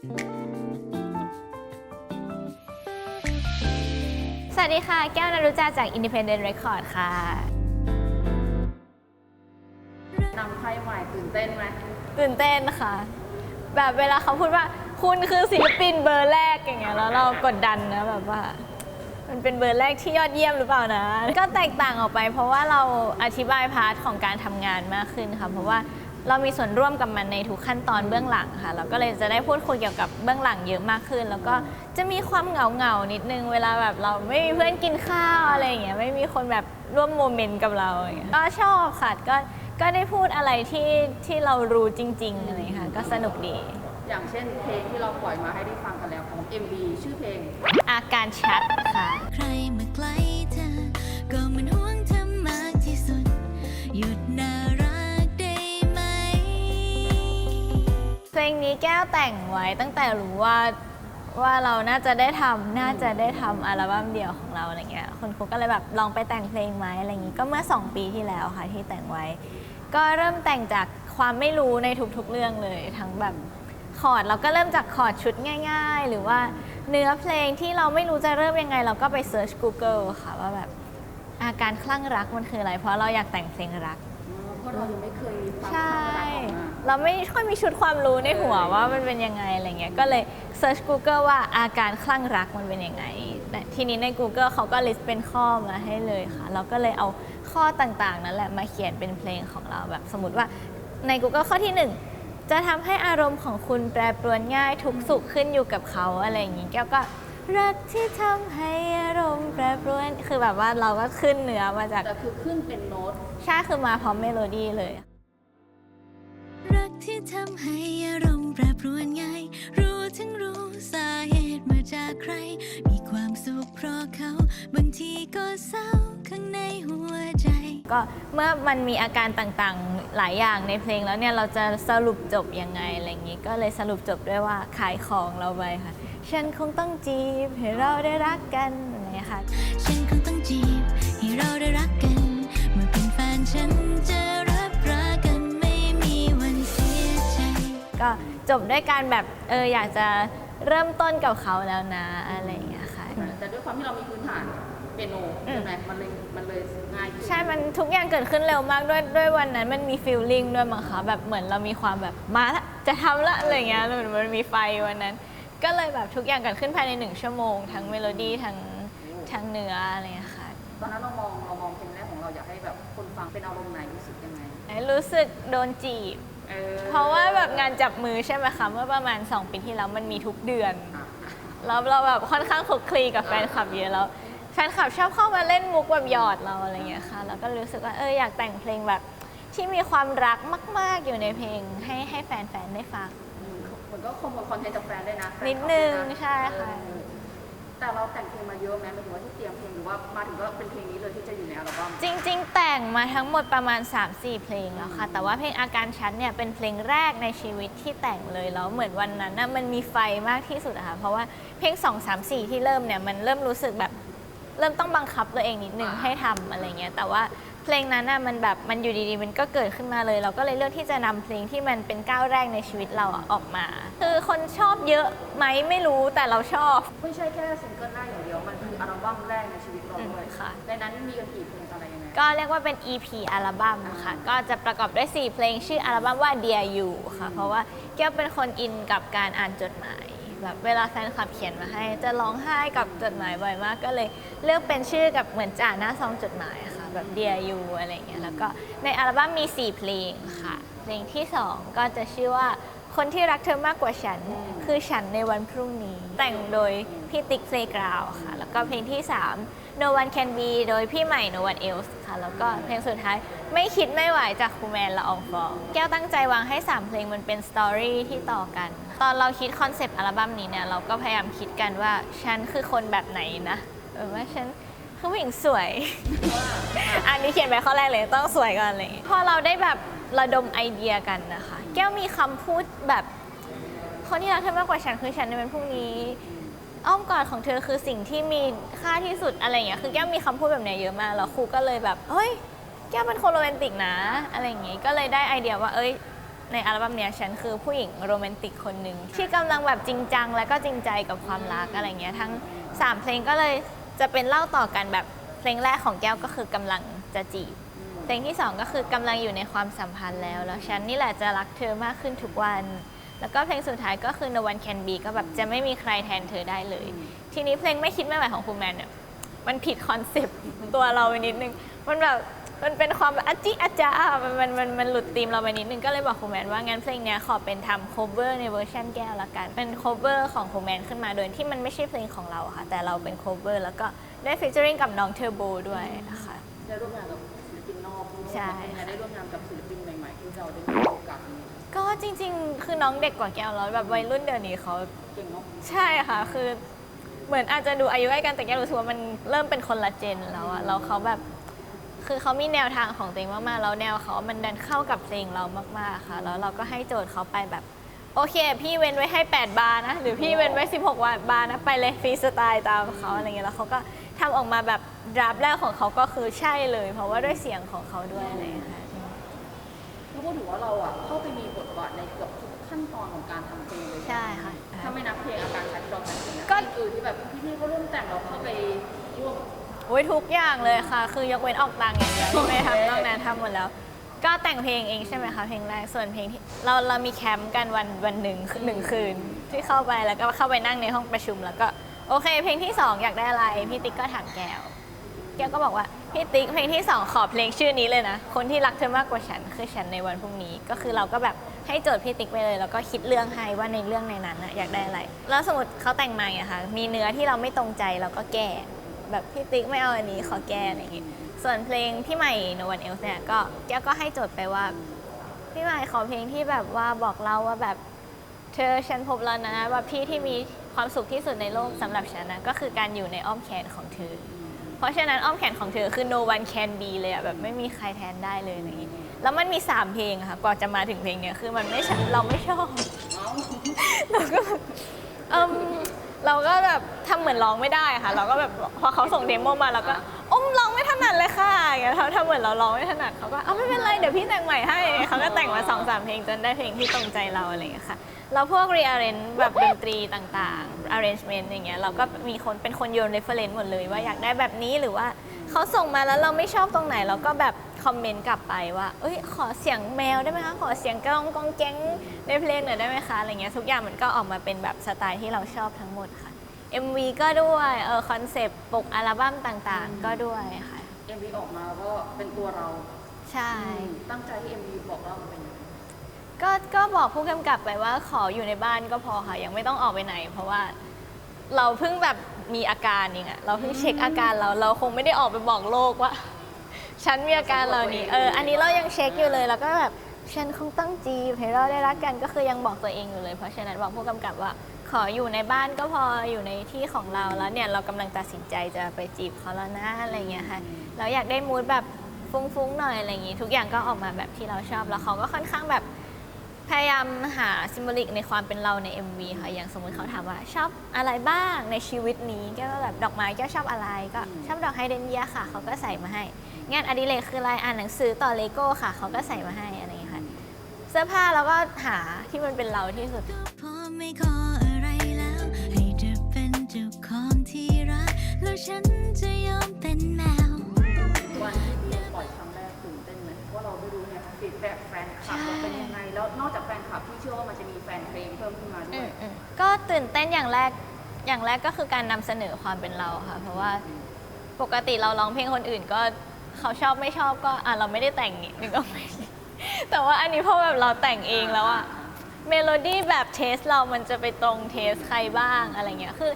สวัสดีค่ะ แก้วนารุจาจาก Independent Record ค่ะนำไพ่ใหม่ตื่นเต้นไหมตื่นเต้นค่ะ แบบเวลาเขาพูดว่าคุณคือศิลปินเบอร์แรกอย่างเงี้ยแล้วเรากดดันนะแบบว่า มันเป็นเบอร์แรกที่ยอดเยี่ยมหรือเปล่านะ ก็แตกต่างออกไป เพราะว่าเราอธิบายพาร์ทของการทำงานมากขึ้นค่ะเพราะว่า เรามีส่วนร่วมกับมันในทุกขั้นตอนเบื้องหลังค่ะ เราก็เลยจะได้พูดคุยเกี่ยวกับเบื้องหลังเยอะมากขึ้น แล้วก็จะมีความเหงาเหงาๆนิดนึงเวลาแบบเราไม่มีเพื่อนกินข้าวอะไรอย่างเงี้ยไม่มีคนแบบร่วมโมเมนต์กับเราอย่างเงี้ยก็ชอบค่ะก็ก็ได้พูดอะไรที่ที่เรารู้จริงๆอะไรอย่างเงี้ยค่ะก็สนุกดี อย่างเช่นเพลงที่เราปล่อยมาให้ได้ฟังกันแล้วของ MV ชื่อเพลงอาการชัดค่ะ ใครมาใกล้เธอก็มันห่ว งนี้แก้วแต่งไว้ตั้งแต่รู้ว่าว่าเราน่าจะได้ทำน่าจะได้ทำอัลบั้มเดี่ยวของเราอะไรเงี้ยคุณครูก็เลยแบบลองไปแต่งเพลงไหมอะไรอย่างงี้ก็เมื่อ 2 ปีที่แล้วค่ะที่แต่งไว้ ก็เริ่มแต่งจากความไม่รู้ในทุกๆเรื่องเลย ทั้งแบบคอร์ดเราก็เริ่มจากคอร์ดชุดง่าย ๆ หรือว่าเนื้อเพลงที่เราไม่รู้จะเริ่มยังไง เราก็ไปเซิร์ช Google ค่ะว่าแบบอาการคลั่งรักมันคืออะไร เพราะเราอยากแต่งเพลงรัก เพราะเรายังไม่เคยมีความใช่ ความรักออกมา เราไม่ค่อยมีชุดความรู้ในหัวว่ามันเป็นยังไงอะไรเงี้ยก็เลยเซิร์ช Google ว่าอาการคลั่งรักมันเป็นยังไงแต่ทีนี้ใน Google เขาก็ลิสต์เป็นข้อมาให้เลยค่ะ เราก็เลยเอาข้อต่างๆ นั่นแหละมาเขียนเป็นเพลงของเราแบบสมมติว่าใน Google ข้อที่ 1 จะทำให้อารมณ์ของคุณแปรปรวนง่ายทุกสุขขึ้นอยู่กับเขาอะไรอย่างงี้แก้วก็รักที่ทำให้อารมณ์แปรปรวนคือแบบว่าเราก็ขึ้นเนื้อมาจากแต่คือขึ้นเป็นโน้ตใช่คือมาพร้อมเมโลดี้เลยรัก ที่ทำให้อารมณ์แปรปรวนง่าย รู้ทั้งรู้สาเหตุมาจากใคร มีความสุขเพราะเขา บางทีก็เศร้าข้างในหัวใจ ก็เมื่อมันมีอาการต่างๆหลายอย่างในเพลงแล้วเนี่ย เราจะสรุปจบยังไงอะไรอย่างนี้ ก็เลยสรุปจบด้วยว่าขายของเราไปค่ะ ฉันคงต้องจีบให้เราได้รักกันอะไรอย่างเงี้ยค่ะ ก็จบด้วยการแบบเอออยากจะเริ่มต้นกับเขาแล้วนะอะไรอย่างเงี้ยค่ะ แต่ด้วยความที่เรามีพื้นฐานเปียโนอืมใช่ไหมมันเลยมันเลยง่ายขึ้น ใช่ มันทุกอย่างเกิดขึ้นเร็วมากด้วยด้วยวันนั้นมันมีฟีลลิ่งด้วยมั้งคะแบบเหมือนเรามีความแบบมาละจะทำละอะไรเงี้ยเหมือนมันมีไฟวันนั้น ก็เลยแบบทุกอย่างเกิดขึ้นภายในหนึ่งชั่วโมง ทั้งเมโลดี้ทั้งทั้งเนื้ออะไรเงี้ยค่ะ ตอนนั้นเรามองเรามองเพลงแรกของเราอยากให้แบบคนฟังเป็นอารมณ์ไหนรู้สึกยังไง รู้สึกโดนจีบ เออเพราะว่าแบบงานจับมือใช่ไหมคะเมื่อประมาณ 2 ปีที่แล้วมันมีทุกเดือน อะแล้วเราแบบค่อนข้างคลุกคลีกับแฟนคลับเยอะแล้วแฟนคลับชอบเข้ามาเล่นมุกแบบหยอดเราอะไรเงี้ยค่ะ แล้วก็รู้สึกว่าเอออยากแต่งเพลงแบบที่มีความรักมาก ๆ อยู่ในเพลงให้ให้แฟน ๆ ได้ฟังอืมเหมือนก็คอมคอนเทนต์จากแฟนได้วยนะแฟนิดคลับนึงด้วยะใช่ค่ะ เออ แต่เราแต่งเพลงมาเยอะไหมหมายถึงว่าที่เตรียมเพลงหรือว่ามาถึงก็เป็นเพลงนี้เลยที่จะอยู่ในอัลบั้มจริง ๆ แต่งมาทั้งหมดประมาณ 3-4 เพลงแล้วค่ะ แต่ว่าเพลงอาการชัดเนี่ยเป็นเพลงแรกในชีวิตที่แต่งเลยแล้วเหมือนวันนั้นน่ะมันมีไฟมากที่สุดอะค่ะเพราะว่าเพลง 2 3 4 ที่เริ่มเนี่ยมันเริ่มรู้สึกแบบเริ่มต้องบังคับตัวเองนิดนึงให้ทำอะไรเงี้ยแต่ว่า เพลงนั้นน่ะมันแบบมันอยู่ดีๆ มันก็เกิดขึ้นมาเลย เราก็เลยเลือกที่จะนำเพลงที่มันเป็นก้าวแรกในชีวิตเราอะออกมา คือคนชอบเยอะไหมไม่รู้แต่เราชอบไม่ใช่แค่ซิงเกิลแรกอย่างเดียวมันคืออัลบั้มแรกในชีวิตเราด้วยอืมค่ะในนั้นมีกันกี่เพลงอะไรยังไงก็เรียกว่าเป็น EP อัลบั้มค่ะ ก็จะประกอบด้วย 4 เพลงชื่ออัลบั้มว่า Dear You ค่ะ เพราะว่าแก้วเป็นคนอินกับการอ่านจดหมายแบบเวลาแฟนคลับเขียนมาให้ จะร้องไห้กับจดหมายบ่อยมาก ก็เลยเลือกเป็นชื่อกับเหมือนจ่าหน้าซองจดหมายอะค่ะ แบบ Dear You อะไรอย่างเงี้ยแล้วก็ในอัลบั้มมี 4 เพลงค่ะ เพลงที่ 2 ก็จะชื่อว่าคนที่รักเธอมากกว่าฉัน คือฉันในวันพรุ่งนี้ แต่งโดยพี่ติ๊กเพลกราวค่ะ แล้วก็เพลงที่ 3 No One Can Be โดยพี่ใหม่ No One Else ค่ะ แล้วก็เพลงสุดท้ายไม่คิดไม่ไหวจากครูแมนละอองฟอง แก้วตั้งใจวางให้ 3 เพลงมันเป็นสตอรี่ที่ต่อกัน ตอนเราคิดคอนเซปต์อัลบั้มนี้เนี่ย เราก็พยายามคิดกันว่า ฉันคือคนแบบไหนนะเออว่าฉัน คือผู้หญิงสวย อันนี้เขียนไปข้อแรกเลยต้องสวยก่อนเลยพอเราได้แบบระดมไอเดียกันนะคะ แก้วมีคำพูดแบบคนที่รักเธอมากกว่าฉันคือฉันในวันพรุ่งนี้ อ้อมกอดของเธอคือสิ่งที่มีค่าที่สุดอะไรอย่างเงี้ยคือแก้วมีคำพูดแบบเนี้ยเยอะมากแล้วครูก็เลยแบบเฮ้ย แก้วเป็นคนโรแมนติกนะ อะไรอย่างงี้ก็เลยได้ไอเดียว่าเอ้ย ในอัลบั้มเนี้ยฉันคือผู้หญิงโรแมนติกคนหนึ่งที่กำลังแบบจริงจัง และก็จริงใจกับความรักอะไรเงี้ยทั้ง 3 เพลงก็เลย จะเป็นเล่าต่อกันแบบเพลงแรกของแก้วก็คือกำลังจะจีบเพลงที่2ก็คือกำลังอยู่ในความสัมพันธ์แล้วแล้วฉันนี่แหละจะรักเธอมากขึ้นทุกวัน แล้วก็เพลงสุดท้ายก็คือ No One Can Be ก็แบบจะไม่มีใครแทนเธอได้เลย ทีนี้เพลงไม่คิดไม่ไหวของคุณแมนเนี่ยมันผิดคอนเซปต์ตัวเราไปนิดนึงมันแบบ มันเป็นความแบบอาจิอาจามันมันมันมันหลุดธีมเราไปนิดนึงก็เลยบอกคุณแมนว่างั้นเพลงเนี้ยขอเป็นทำ cover ในเวอร์ชันแก้วละกัน เป็น cover ของคุณแมนขึ้นมาโดยที่มันไม่ใช่เพลงของเราอะค่ะ แต่เราเป็น cover แล้วก็ได้ featuring กับน้องเทอร์โบด้วยค่ะได้ร่วมงานกับศิลปินนอกด้วยใช่เป็นไงได้ร่วมงานกับศิลปินใหม่ๆที่เราได้มีโอกาสนี้ก็จริง ๆ คือน้องเด็กกว่าแก้วแล้วแบบวัยรุ่นเดี๋ยวนี้เขาเก่งเนาะใช่ค่ะ คือเหมือนอาจจะดูอายุใกล้กันแต่แก้วรู้สึกว่ามันเริ่มเป็นคนละเจนแล้วอะแล้วเขาแบบ คือเขามีแนวทางของตัวเองมากๆ แล้วแนวเขามันดันเข้ากับเพลงเรามากๆค่ะ แล้วเราก็ให้โจทย์เขาไปแบบ โอเค พี่เว้นไว้ให้ 8 บาร์นะ หรือพี่เว้นไว้ 16วันบาร์นะ ไปเลยฟรีสไตล์ตามเขาอะไรเงี้ย แล้วเขาก็ทำออกมาแบบดราฟแรกของเขาก็คือใช่เลย เพราะว่าด้วยเสียงของเขาด้วยอะไรเงี้ยค่ะถ้าพูดถึงว่าเราอะเข้าไปมีบทบาทในเกือบทุกขั้นตอนของการทำเพลงเลยใช่ค่ะ ถ้าไม่นับเพลงอาการชัดที่เราแต่งเองนะก็อื่นที่แบบพี่ๆเขาร่วมแต่งเราเข้าไปร่วม โอ้ยทุกอย่างเลยค่ะ คือยกเว้นออกตังค์อย่างเดียวที่ไม่ทำนอกนั้นทำหมดแล้ว ก็แต่งเพลงเองใช่ไหมคะเพลงแรกส่วนเพลงที่เราเรามีแคมป์กันวันวันหนึ่งหนึ่งคืน ที่เข้าไปแล้วก็เข้าไปนั่งในห้องประชุม แล้วก็โอเค เพลงที่สองอยากได้อะไรพี่ติ๊กก็ถามแก้ว แก้วก็บอกว่าพี่ติ๊กเพลงที่สองขอเพลงชื่อนี้เลยนะ คนที่รักเธอมากกว่าฉันคือฉันในวันพรุ่งนี้ ก็คือเราก็แบบให้โจทย์พี่ติ๊กไปเลย แล้วก็คิดเรื่องให้ว่าในเรื่องในนั้นน่ะอยากได้อะไร แล้วสมมติเขาแต่งมาอย่างเงี้ยค่ะมีเนื้อที่เราไม่ตรงใจเราก็แก้ แบบพี่ติ๊กไม่เอาอันนี้ขอแก้อะไรอย่างงี้ส่วนเพลงพี่ใหม่ No One Else เนี่ยก็แก้วก็ให้โจทย์ไปว่า พี่ใหม่ขอเพลงที่แบบว่าบอกเราว่าแบบเธอฉันพบแล้วนะว่าพี่ที่มีความสุขที่สุดในโลกสำหรับฉันนะก็คือการอยู่ในอ้อมแขนของเธอ เพราะฉะนั้นอ้อมแขนของเธอคือ no one can be เลยอะแบบไม่มีใครแทนได้เลยอะไรอย่างงี้แล้วมันมี 3 เพลงอะค่ะกว่าจะมาถึงเพลงเนี้ยคือมันไม่ใช่เราไม่ชอบเอ้าเราก็แบบเอม เราก็แบบทำเหมือนร้องไม่ได้ค่ะ เราก็แบบพอเขาส่งเดโมมาเราก็อมร้องไม่ถนัดเลยค่ะอย่างเงี้ยเขาทำเหมือนเราร้องไม่ถนัดเขาก็เอาไม่เป็นไรเดี๋ยวพี่แต่งใหม่ให้เขาก็แต่งมาสองสามเพลงจนได้เพลงที่ตรงใจเราอะไรอย่างเงี้ยค่ะแล้วพวก rearrange แบบดนตรีต่างๆ arrangement อย่างเงี้ยเราก็มีคนเป็นคนโยน reference หมดเลยว่าอยากได้แบบนี้หรือว่าเขาส่งมาแล้วเราไม่ชอบตรงไหนเราก็แบบ คอมเมนต์กลับไปว่า เอ้ย ขอเสียงแมวได้ไหมคะ ขอเสียงกล้องกองแก๊งในเพลงหน่อยได้ไหมคะ อะไรเงี้ย ทุกอย่างมันก็ออกมาเป็นแบบสไตล์ที่เราชอบทั้งหมดค่ะ MV ก็ด้วย เออคอนเซปต์ปกอัลบั้มต่างๆ ก็ด้วยค่ะเอ็มวีออกมาก็เป็นตัวเรา ใช่ ตั้งใจที่เอ็มวีบอกเราเป็นยังไงก็ก็บอกผู้กำกับไปว่าขออยู่ในบ้านก็พอค่ะ ยังไม่ต้องออกไปไหน เพราะว่าเราเพิ่งแบบมีอาการเองอะเราเพิ่งเช็คอาการเรา เราคงไม่ได้ออกไปบอกโลกว่า ฉันมีอาการเหล่านี้ เออ อันนี้เรายังเช็คอยู่เลย แล้วก็แบบฉันคงต้องจีบให้เราได้รักกันก็คือยังบอกตัวเองอยู่เลย เพราะฉะนั้นบอกผู้กำกับว่า ขออยู่ในบ้านก็พออยู่ในที่ของเราแล้วเนี่ยเรากำลังตัดสินใจจะไปจีบเขาแล้วนะอะไรเงี้ยค่ะ เราอยากได้มูดแบบฟุ้งๆหน่อยอะไรอย่างงี้ ทุกอย่างก็ออกมาแบบที่เราชอบแล้วเขาก็ค่อนข้างแบบ พยายามหาซิมโบลิกในความเป็นเราใน MV ค่ะ อย่างสมมติเขาถามว่า ชอบอะไรบ้างในชีวิตนี้แก็แบบดอกไม้แก็ชอบอะไรก็ชอบดอกไฮเดรนเยียค่ะ เขาก็ใส่มาให้ งานอดิเรกคืออะไรอ่านหนังสือต่อเลโก้ค่ะ เขาก็ใส่มาให้อะไรอย่างเงี้ยค่ะเสื้อผ้าเราก็หาที่มันเป็นเราที่สุดพอไม่ขออะไรแล้ว ให้เธอเป็นเจ้าของที่รักแล้วฉันจะยอมเป็นแม ว่าเราไม่รู้เนี่ยฟีดแบ็กแฟนคลับเราเป็นยังไง แล้วนอกจากแฟนคลับพี่เชื่อว่ามันจะมีแฟนเพลงเพิ่มขึ้นมาด้อืวย มอืมก็ตื่นเต้นอย่างแรกอย่างแรกก็คือการนำเสนอความเป็นเราค่ะ เพราะว่าปกติเราร้องเพลงคนอื่นก็เขาชอบไม่ชอบก็อะเราไม่ได้แต่งนี่นึกออกไหมแต่ว่าอันนี้พอแบบเราแต่งเองแล้วอะเมโลดี้แบบเทสเรามันจะไปตรงเทสใครบ้างอะไรเงี้ยคือ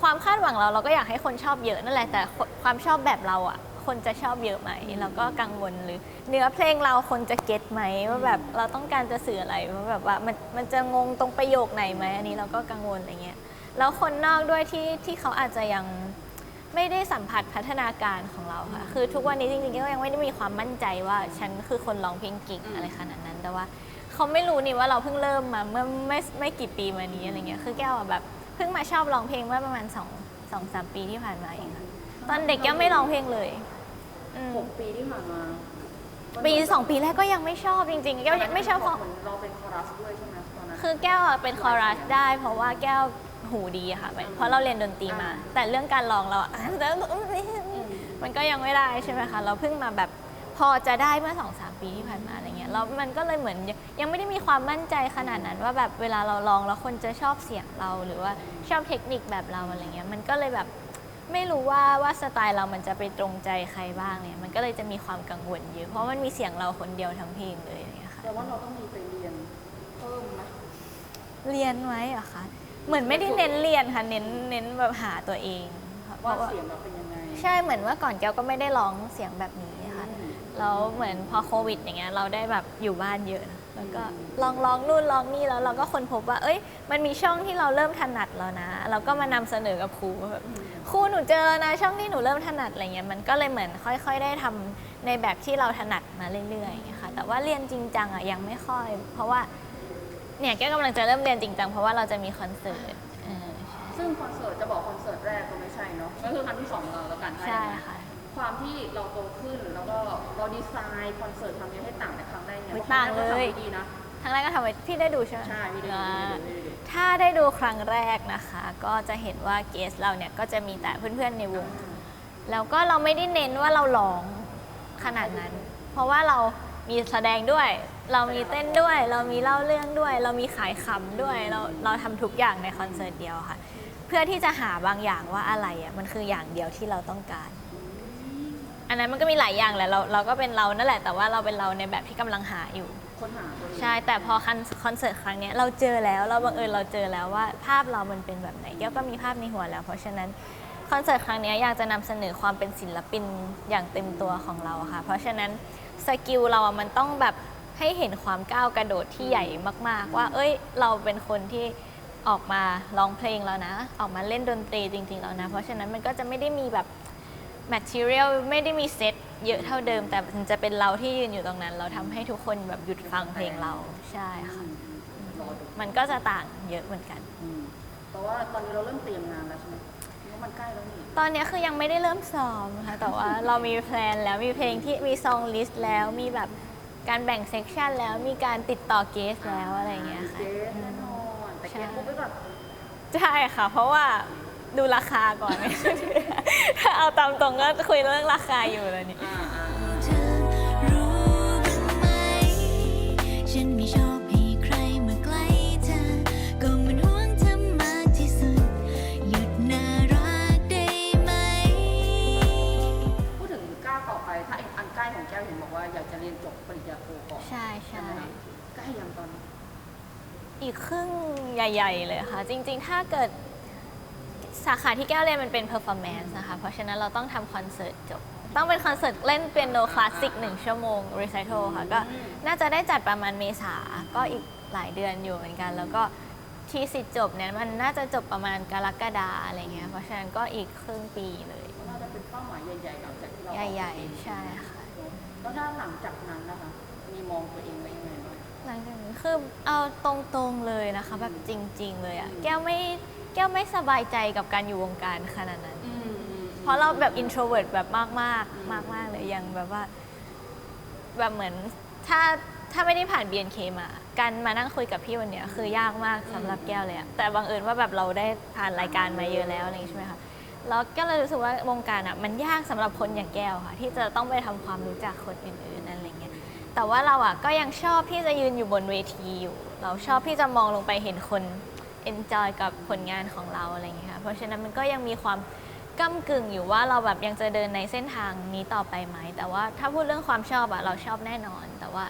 ความคาดหวังเราเราก็อยากให้คนชอบเยอะนั่นแหละแต่ความชอบแบบเราอะ คนจะชอบเยอะไหมเราก็กังวลหรือเนื้อเพลงเราคนจะเก็ตไหมว่าแบบเราต้องการจะสื่ออะไรว่าแบบว่ามันมันจะงงตรงประโยคไหนไหมอันนี้เราก็กังวลอะไรเงี้ยแล้วคนนอกด้วยที่ที่เขาอาจจะยังไม่ได้สัมผัสพัฒนาการของเราค่ะ คือทุกวันนี้จริงๆก็ยังไม่ได้มีความมั่นใจว่าฉันคือคนร้องเพลงเก่งอะไรขนาดนั้น แต่ว่าเขาไม่รู้นี่ว่าเราเพิ่งเริ่มมาเมื่อไม่ไม่กี่ปีมานี้อะไรเงี้ย คือแก้วอะแบบเพิ่งมาชอบร้องเพลงเมื่อประมาณสองสองสามปีที่ผ่านมาเองค่ะ ตอนเด็กแก้วไม่ร้องเพลงเลย อืมหกปีที่ผ่านมาปีสองปีแรกก็ยังไม่ชอบจริงๆแก้วยังไม่ชอบเหมือนเราเป็นคอรัสด้วยใช่ไหมตอนนั้น คือแก้วอะเป็นคอรัสได้ เพราะว่าแก้วหูดีอะค่ะเพราะเราเรียนดนตรีมา แต่เรื่องการร้องเราอะมันก็ยังไม่ได้ใช่ไหมคะเราเพิ่งมาแบบพอจะได้เมื่อสองสามปีที่ผ่านมาอะไรเงี้ยแล้วมันก็เลยเหมือนยังยังไม่ได้มีความมั่นใจขนาดนั้น ว่าแบบเวลาเราร้องแล้วคนจะชอบเสียงเราหรือว่าชอบเทคนิคแบบเราอะไรเงี้ยมันก็เลยแบบ ไม่รู้ว่าว่าสไตล์เรามันจะไปตรงใจใครบ้างเนี่ยมันก็เลยจะมีความกังวลเยอะเพราะมันมีเสียงเราคนเดียวทั้งเพลงเลยอย่างเงี้ยค่ะแต่ว่าเราต้องมีไปเรียนเพิ่มไหมเรียนไว้เหรอะคะเหมือนไม่ได้เน้นเรียนค่ะเน้นเน้นแบบหาตัวเองค่ะเพว่าราะว่าเสียงเราเป็นยังไงใช่เหมือนว่าก่อนแก้วก็ไม่ได้ร้องเสียงแบบนี้ค่ะอืมแล้วเหมือนพอโควิด อย่างเงี้ยเราได้แบบอยู่บ้านเยอะนะแล้วก็ลองร้องนู่นร้องนี่แล้วเราก็ค้นพบว่า เอ้ย มันมีช่องที่เราเริ่มถนัดแล้วนะ เราก็มานำเสนอกับครูว่าแบบ ครูหนูเจอนะช่องที่หนูเริ่มถนัดอะไรเงี้ยมันก็เลยเหมือนค่อย ๆ ได้ทำในแบบที่เราถนัดมาเรื่อยๆอย่างเงี้ยค่ะแต่ว่าเรียนจริงจังอะยังไม่ค่อย เพราะว่าเนี่ยแก้วกำลังจะเริ่มเรียนจริงจังเพราะว่าเราจะมีคอนเสิร์ตเออซึ่งคอนเสิร์ตจะบอกคอนเสิร์ตแรกก็ไม่ใช่เนาะก็คือครั้งที่สองของเราแล้วกันใช่ค่ะความที่เราโตขึ้นแล้วก็เราดีไซน์คอนเสิร์ตทำยังไงให้ต่างจากครั้งแรกเนี่ยอุ๊ยพระครั้งแรกต่างเลยก็ทำได้ดีนะครั้งแรกก็ทำไว้พี่ได้ดูใช่ไหมใช่พี่ได้ดูอ่าพี่ได้ดูพี่ได้ดู ถ้าได้ดูครั้งแรกนะคะ ก็จะเห็นว่าเกสเราเนี่ยก็จะมีแต่เพื่อนๆในวง แล้วก็เราไม่ได้เน้นว่าเราร้องขนาดนั้น เพราะว่าเรามีแสดงด้วย เรามีเต้นด้วย เรามีเล่าเรื่องด้วย เรามีขายขำด้วย เราเราทำทุกอย่างในคอนเสิร์ตเดียวค่ะ เพื่อที่จะหาบางอย่างว่าอะไรอะมันคืออย่างเดียวที่เราต้องการ อันนั้นมันก็มีหลายอย่างแหละเราเราก็เป็นเรานั่นแหละแต่ว่าเราเป็นเราในแบบที่กำลังหาอยู่ ค้นหาตัวเองใช่ แต่พอคอนคอนเสิร์ตครั้งเนี้ยเราเจอแล้วเราบังเอิญเราเจอแล้วว่าภาพเรามันเป็นแบบไหนแก้วก็มีภาพในหัวแล้ว เพราะฉะนั้นคอนเสิร์ตครั้งเนี้ยอยากจะนำเสนอความเป็นศิลปินอย่างเต็มตัวของเราค่ะ เพราะฉะนั้นสกิลเราอะมันต้องแบบให้เห็นความก้าวกระโดดที่ใหญ่มาก ๆ ว่า เอ้ย เราเป็นคนที่ออกมาร้องเพลงแล้วนะ ออกมาเล่นดนตรีจริง ๆ แล้วนะ เพราะฉะนั้นมันก็จะไม่ได้มีแบบ material ไม่ได้มีเซตเยอะเท่าเดิม แต่มันจะเป็นเราที่ยืนอยู่ตรงนั้น เราทำให้ทุกคนแบบหยุดฟังเพลงเราใช่ค่ะรอดูมันก็จะต่างเยอะเหมือนกัน อืมแต่ว่าตอนนี้เราเริ่มเตรียมงานแล้วใช่ไหมเพราะมันใกล้แล้วนี่ตอนนี้คือยังไม่ได้เริ่มซ้อมค่ะ แต่ว่า เรามีแพลนแล้วมีเพลงที่มีซองลิสต์แล้วมีแบบการแบ่งเซกชันแล้วมีการติดต่อเกสแล้วอะไรอย่างเงี้ยค่ะเจ๊แน่นอนแต่ใช่เจ๊พูดไปก่อน ใช่ค่ะ เพราะว่าดูราคาก่อน ถ้าเอาตามตรงก็คุยเรื่องราคาอยู่เลยนี่อ่าอ่าเธอรู้บ้างไหม ฉันไม่ชอบให้ใครมาใกล้เธอ ก็มันห่วงเธอมากที่สุด หยุดน่ารักได้ไหม พูดถึงก้าวต่อไป ถ้าอันใกล้ของแก้วเห็นบอกว่าอยากจะเรียนจบปริญญาโทก่อนใช่ใช่ไหมคะใกล้ยังตอนนี้อีกครึ่งใหญ่ ๆ เลยค่ะ จริง ๆ ถ้าเกิด สาขาที่แก้วเรียนมันเป็น performance นะคะ เพราะฉะนั้นเราต้องทำคอนเสิร์ตจบ ต้องเป็นคอนเสิร์ตเล่นเปียโนคลาสสิกหนึ่งชั่วโมง recital ค่ะ ก็น่าจะได้จัดประมาณเมษา ก็อีกหลายเดือนอยู่เหมือนกัน แล้วก็ที่สิทธิ์จบเนี่ยมันน่าจะจบประมาณกรกฎาอะไรเงี้ย เพราะฉะนั้นก็อีกครึ่งปีเลยน่าจะเป็นเป้าหมายใหญ่ๆหลังจากที่เราใหญ่ๆ ใช่ค่ะ แล้วถ้าหลังจากนั้นนะคะ มีมองตัวเองไว้ยังไงบ้างหลังจากนี้คือเอาตรงๆเลยนะคะ แบบจริง ๆ เลยอะแก้วไม่แก้วไม่สบายใจกับการอยู่วงการขนาดนั้นเพราะเราแบบ introvert แบบมากมากมากมากๆเลยยังแบบว่า แบบเหมือนถ้าถ้าไม่ได้ผ่าน BNK มาการมานั่งคุยกับพี่วันเนี้ยคือยากมากสำหรับแก้วเลยอะแต่บังเอิญว่าแบบเราได้ผ่านรายการมาเยอะแล้วอะไรอย่างงี้ใช่ไหมคะแล้วก็เลยรู้สึกว่าวงการอะมันยากสำหรับคนอย่างแก้วค่ะ ที่จะต้องไปทำความรู้จักคนอื่นๆอะไรเงี้ยแต่ว่าเราอะก็ยังชอบที่จะยืนอยู่บนเวทีอยู่ เราชอบที่จะมองลงไปเห็นคน enjoy กับผลงานของเราอะไรอย่างเงี้ยค่ะเพราะฉะนั้นมันก็ยังมีความก้ากึ่งอยู่ว่าเราแบบยังจะเดินในเส้นทางนี้ต่อไปไหม แต่ว่าถ้าพูดเรื่องความชอบอะเราชอบแน่นอน แต่ว่า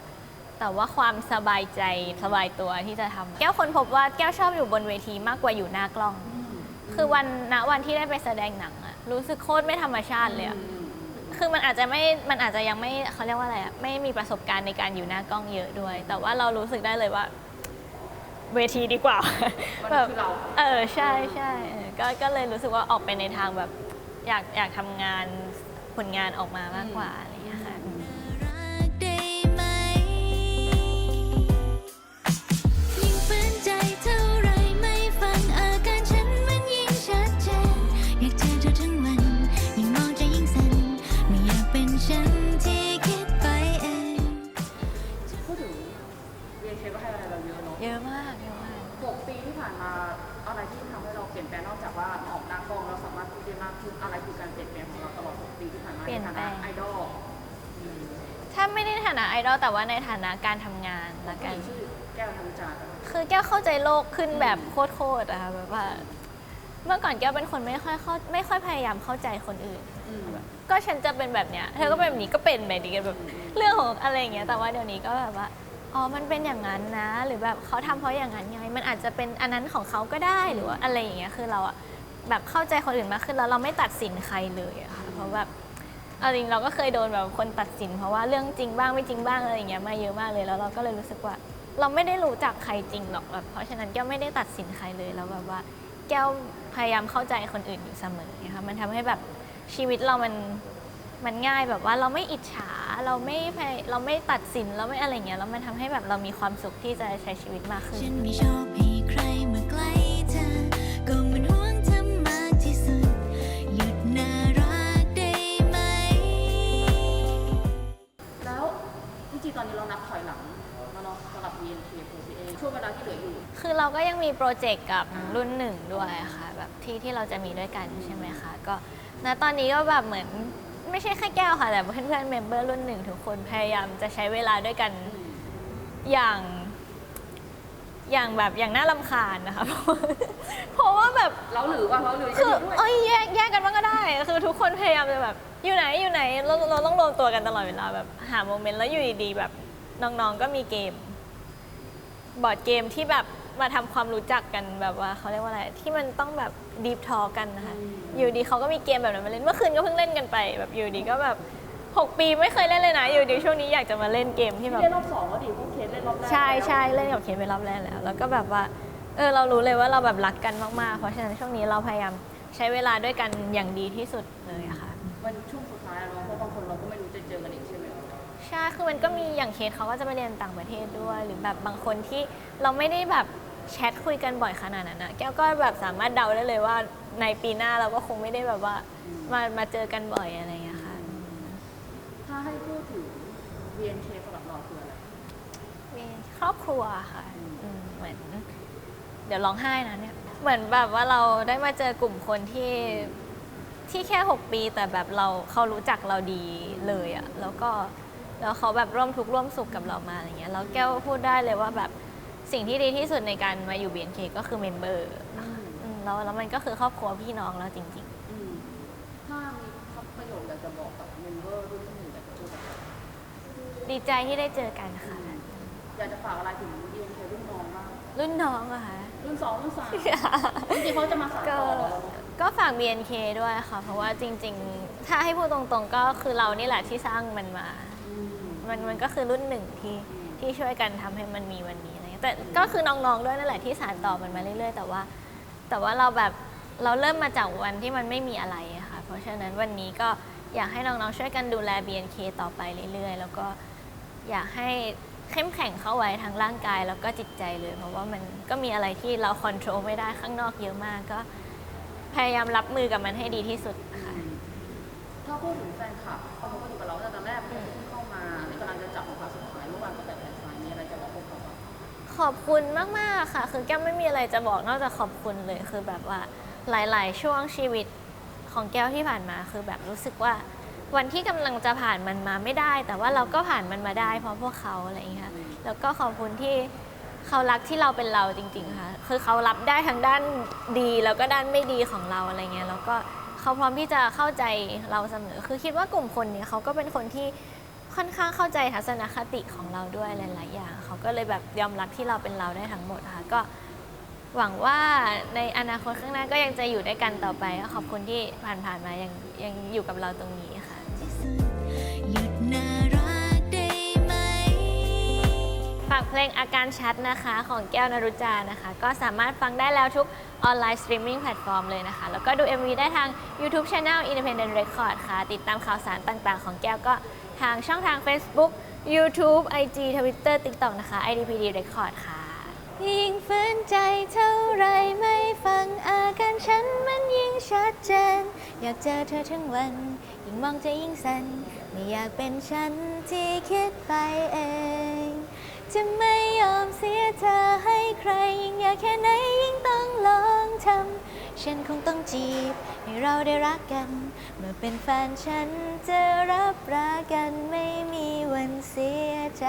แต่ว่าความสบายใจสบายตัวที่จะทำแก้วคนพบว่าแก้วชอบอยู่บนเวทีมากกว่าอยู่หน้ากล้อง คือวันณวันที่ได้ไปแสดงหนังอะรู้สึกโคตรไม่ธรรมชาติเลยอะคือมันอาจจะไม่มันอาจจะยังไม่เขาเรียกว่าอะไรอะไม่มีประสบการณ์ในการอยู่หน้ากล้องเยอะด้วย แต่ว่าเรารู้สึกได้เลยว่า เวทีดีกว่ามันแบบคือเราเออใช่ใช่เออก็ก็เลยรู้สึกว่าออกไปในทางแบบอยากอยากทำงานผลงานออกมามากกว่าอะไรอย่างเงี้ยค่ะรั ลี่ยนแปลงนอกจากว่าออกหน้ากล้องเราสามารถพูดได้มากขึ้นอะไรคือการเปลี่ยนแปลงของเราตลอด6ปีที่ผ่านมาเปลี่ยนในฐาแปลนะงไอดอลอืมถ้าไม่ได้ในฐานะไอดอลแต่ว่าในฐานะการทำงานละผู้กัหนญิงชื่อแก้วธนจาคือแก้วเข้าใจโลกขึ้นแบบโคตรๆอะค่ะแบบว่า เมื่อก่อนแก้วเป็นคนไม่ค่อยเข้าไม่ค่อยพยายามเข้าใจคนอื่น อืม ก็ฉันจะเป็นแบบเนี้ย เธอก็เป็นแบบนี้ก็เป็นแบบนี้กันแบบเรื่องของอะไรอย่างเงี้ย แต่ว่าเดี๋ยวนี้ก็แบบว่า อ๋อ มันเป็นอย่างนั้นนะ หรือแบบเขาทำเพราะอย่างนั้นไง มันอาจจะเป็นอันนั้นของเขาก็ได้หรือว่าอะไรอย่างเงี้ย คือเราอะแบบเข้าใจคนอื่นมากขึ้นแล้วเราไม่ตัดสินใครเลยอะค่ะ เพราะแบบเอาจริงเราก็เคยโดนแบบคนตัดสิน เพราะว่าเรื่องจริงบ้างไม่จริงบ้างอะไรอย่างเงี้ยมาเยอะมากเลยแล้วเราก็เลยรู้สึกว่า เราไม่ได้รู้จักใครจริงหรอกแบบเพราะฉะนั้นแก้วไม่ได้ตัดสินใครเลยแล้วแบบว่า แก้วพยายามเข้าใจคนอื่นอยู่เสมอนะคะมันทำให้แบบชีวิตเรามัน มันง่ายแบบว่าเราไม่อิจฉาเราไม่พยเราไม่ตัดสินเราไม่อะไรเงี้ยแล้วมันทำให้แบบเรามีความสุขที่จะใช้ชีวิตมากขึ้นฉันไม่ชอบให้ใครมาใกล้เธอก็มันห่วงเธอมากที่สุดหยุดน่ารักได้ไหม แล้วจริงๆตอนนี้เรานับถอยหลังแล้วเนาะสำหรับ BNK ของพี่เองช่วงเวลาที่เหลืออยู่ คือเราก็ยังมีโปรเจกต์กับรุ่นหนึ่งด้วยค่ะแบบที่ที่เราจะมีด้วยกันใช่ไหมคะก็ณตอนนี้ก็แบบเหมือน ไม่ใช่แค่แก้วค่ะ แต่เพื่อนๆเมมเบอร์รุ่นหนึ่งทุกคนพยายามจะใช้เวลาด้วยกันอย่าง อย่างแบบอย่างน่าลำคาญนะคะ เพราะว่าแบบเราหรือว่าเราหรือคือจะมีด้วยเอ้ยแยกแยกกันบ้างก็ได้ คือทุกคนพยายามจะแบบ อยู่ไหนอยู่ไหนเราเราต้องรวมตัวกันตลอดเวลาแบบหาโมเมนต์แล้วอยู่ดีๆแบบน้องๆก็มีเกม บอร์ดเกมที่แบบ มาทำความรู้จักกันแบบว่าเขาเรียกว่าอะไรที่มันต้องแบบดีฟทอกันนะคะอยู่ดีเขาก็มีเกมแบบนั้นมาเล่นเมื่อคืนก็เพิ่งเล่นกันไป แบบอยู่ดีก็แบบหกปีไม่เคยเล่นเลยนะ อยู่ดีช่วงนี้อยากจะมาเล่นเกมที่แบบ เล่นรอบสองแล้วดิพวกเคสเล่นรอบแรกใช่แล้วใช่เล่นกับเคสไปรอบแรกแล้ว แล้วก็แบบว่าเออเรารู้เลยว่าเราแบบรักกันมากๆ เพราะฉะนั้นช่วงนี้เราพยายามใช้เวลาด้วยกันอย่างดีที่สุดเลยอะค่ะ มันช่วงสุดท้ายแล้วเนาะเพราะบางคนเราก็ไม่รู้จะเจอกันอีกใช่ไหมใช่ คือมันก็มีอย่างเคสเขาก็จะไปเรียนต่างประเทศด้วย หรือแบบบางคนที่เราไม่ได้แบบ แชทคุยกันบ่อยขนาดนั้นนะแก้วก็แบบสามารถเดาได้เลยว่าในปีหน้าเราก็คงไม่ได้แบบว่ามามาเจอกันบ่อยอะไรอย่างเงี้ยค่ะ ถ้าให้พูดถึง BNK สำหรับเราคืออะไร มีครอบครัวค่ะอืมเหมือน เดี๋ยวร้องไห้นะเนี่ย เหมือนแบบว่าเราได้มาเจอกลุ่มคนที่ที่แค่ 6 ปีแต่แบบเราเขารู้จักเราดีเลยอะแล้วก็แล้วเขาแบบร่วมทุกข์ร่วมสุขกับเรามาอะไรเงี้ยแล้วแก้วพูดได้เลยว่าแบบ สิ่งที่ดีที่สุดในการมาอยู่ BNK ก็คือเมมเบอร์แล้วแล้วมันก็คือครอบครัวพี่น้องแล้วจริงอืมถ้ามีคำประโยคอยากจะบอกกับเมมเบอร์รุ่นที่หนึ่งอยากจะพูดกับเขาๆ ดีใจที่ได้เจอกันค่ะ อยากจะฝากอะไรถึง BNK รุ่นน้องบ้างรุ่นน้องอะค่ะ รุ่นสองรุ่นสามจริงๆเขาจะมาสานก็ต่อเราแล้วเนอะก็ฝาก BNK ด้วยค่ะ เพราะว่าจริง ๆ ถ้าให้พูดตรงๆ ก็คือเรานี่แหละที่สร้างมันมา อืมมันมันก็คือรุ่นหนึ่งที่ที่ช่วยกันทำให้มันมีวันนี้อะไรเงี้ย แต่ก็คือน้องๆด้วยนั่นแหละที่สานต่อมันมาเรื่อย ๆ แต่ว่า แต่ว่าเราแบบเราเริ่มมาจากวันที่มันไม่มีอะไรอะค่ะ เพราะฉะนั้นวันนี้ก็อยากให้น้องๆช่วยกันดูแล BNK ต่อไปเรื่อยๆ แล้วก็อยากให้เข้มแข็งเข้าไว้ทั้งร่างกายแล้วก็จิตใจเลย เพราะว่ามันก็มีอะไรที่เราควบคุมไม่ได้ข้างนอกเยอะมากก็ พยายามรับมือกับมันให้ดีที่สุดค่ะ ถ้าพูดถึงแฟน ขอบคุณมาก ๆ ค่ะ คือแก้วไม่มีอะไรจะบอกนอกจากขอบคุณเลย คือแบบว่าหลาย ๆ ช่วงชีวิตของแก้วที่ผ่านมา คือแบบรู้สึกว่าวันที่กำลังจะผ่านมันมาไม่ได้ แต่ว่าเราก็ผ่านมันมาได้เพราะพวกเขาอะไรอย่างเงี้ยค่ะแล้วก็ขอบคุณที่เขารักที่เราเป็นเราจริง ๆ ค่ะ คือเขารับได้ทั้งด้านดีแล้วก็ด้านไม่ดีของเราอะไรเงี้ย แล้วก็เขาพร้อมที่จะเข้าใจเราเสมอ คือคิดว่ากลุ่มคนเนี้เขาก็เป็นคนที่ ค่อนข้างเข้าใจทัศนคติของเราด้วยหลาย ๆ อย่าง เขาก็เลยแบบยอมรับที่เราเป็นเราได้ทั้งหมดค่ะก็หวังว่าในอนาคตข้างหน้าก็ยังจะอยู่ด้วยกันต่อไปก็ขอบคุณที่ผ่านๆมายังยังอยู่กับเราตรงนี้ค่ะ ฝากเพลงอาการชัดนะคะของแก้วนรุจานะคะ ก็สามารถฟังได้แล้วทุกออนไลน์สตรีมมิ่งแพลตฟอร์มเลยนะคะ แล้วก็ดู MV ได้ทาง YouTube Channel Independent Record ค่ะ ติดตามข่าวสารต่างๆ ของแก้วก็ ทางช่องทาง Facebook YouTube IG Twitter TikTok นะคะ IDPD Record ค่ะ ยิ่งฝืนใจเท่าไรไม่ฟังอาการฉันมันยิ่งชัดเจน อยากเจอเธอทั้งวัน ยิ่งมองใจยิ่งสัน่นไม่อยากเป็นฉันที่คิดไปเอง จะไม่ยอมเสียเธอให้ใคร ยแค่ไหนยิ่งต้องลองทำฉันคงต้องจีบ ให้เราได้รักกัน เมื่อเป็นแฟนฉันจะรับรักกันไม่มีวันเสียใจ